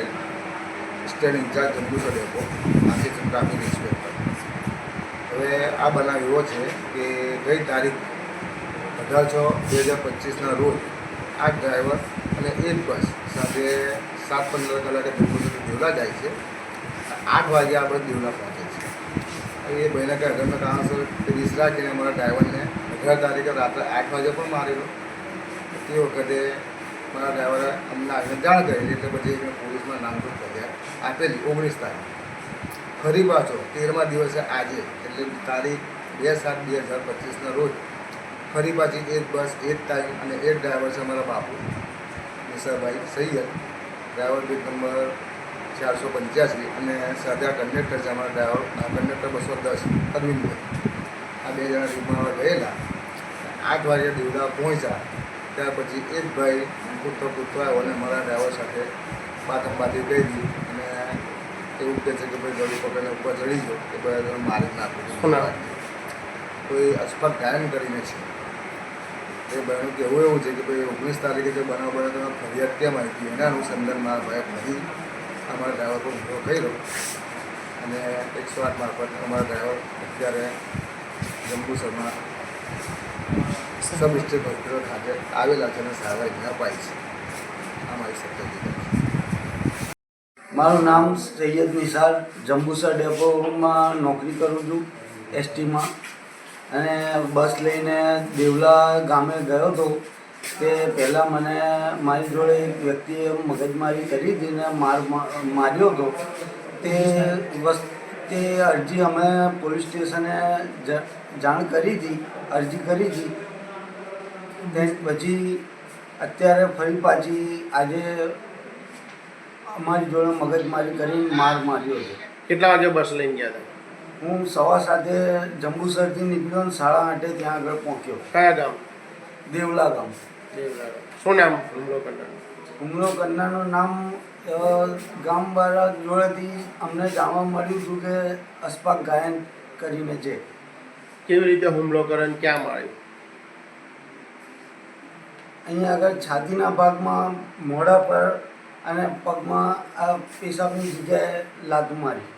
Assistant incharge Jambusar depot assistant traffic inspector હવે આ બનાવ એવો છે કે ગઈ તારીખ અઢાર છ બે હજાર પચીસના રોજ આ ડ્રાઈવર અને એ બસ સાથે સાત પંદર કલાકે જંબુસરથી દેવલા જાય છે. આઠ વાગે આપણે દેવલા પહોંચે છે એ ભાઈને કંઈ અગરના કારણસર તે વિસરાજીને અમારા ડ્રાઈવરને અઢાર તારીખે રાત્રે આઠ વાગે પણ મારેલો. તે વખતે મારા ડ્રાઈવરે અમને આગળ જાણ કરેલી એટલે પછી એમને પોલીસમાં નામજોગ કર્યા. આપેલી ઓગણીસ તારીખ. ફરી પાછો તેરમા દિવસે આજે, એટલે તારીખ બે સાત બે હજાર પચીસના રોજ, ફરી પાછી એક બસ, એક તારીખ અને એક ડ્રાઈવર છે અમારા બાપુ. Nisarbhai Saiyed, driver beat number ચારસો પંચ્યાસી અને સાથે આ કંડક્ટર છે અમારા ડ્રાઈવર, આ કંડક્ટર બસો દસ, અરવિંદભાઈ. આ બે જણા રૂમમાં ગયેલા. આઠ વાગે દેવડા પહોંચ્યા. ત્યાર પછી એ જ ભાઈ પૂરતો પૂરતો આવ્યો અને મારા ડ્રાઈવર સાથે બાતમ કહી દીધું અને એવું કહે છે કે ભાઈ ગળી પકડીને ઉપર ચડી ગયો કે ભાઈ તમે મારી નાખું. કોઈ અસ્પત ગાયન કરીને છે. એ ભાઈનું કહેવું એવું છે કે ભાઈ ઓગણીસ તારીખે જે બનાવ બને તમે ફરિયાદ કેમ આવી એના અનુસંધાન મારા ભાઈ ફરી અમારા ડ્રાઈવર પર હુમલો કર્યો અને એકસો આઠ મારફત અમારા ડ્રાઈવર અત્યારે જંબુસરમાં સબ ડિસ્ટ્રિક્ટ હોસ્પિટલ ખાતે આવેલા છે અને સારવાર અપાય છે. આ મારી સત્ય મારું નામ સૈયદ નિસાર જંબુસર ડેપોમાં નોકરી કરું છું, એસટીમાં. અને બસ લઈને દેવલા ગામે ગયો હતો તે પહેલાં મને મારી જોડે એક વ્યક્તિએ મગજમારી કરી હતી ને માર માર્યો હતો. તે વસ્તુ અરજી અમે પોલીસ સ્ટેશને જાણ કરી હતી, અરજી કરી હતી. પછી અત્યારે ફરી પાછી આજે અમારી જોડે મગજમારી કરીને માર માર્યો છે. કેટલા વાગે બસ લઈને ગયા હતા હું સવા સાથે જંબુસરથી નીકળ્યો ને સાડા આઠે ત્યાં આગળ પહોંચ્યો. કયા ગામ? દેવલા ગામ. દેવલા શું નામ હુમલો કરનારનું? હુમલો કરનારનું નામ ગામવાળા જોડેથી અમને જાણવા મળ્યું હતું કે અસ્પાક ગાયન કરીને છે. કેવી રીતે હુમલો કરે ક્યાં માર્યું? અહીંયા આગળ છાતીના ભાગમાં મોઢા પર અને પગમાં આ પેશાબની જગ્યાએ લાત મારી.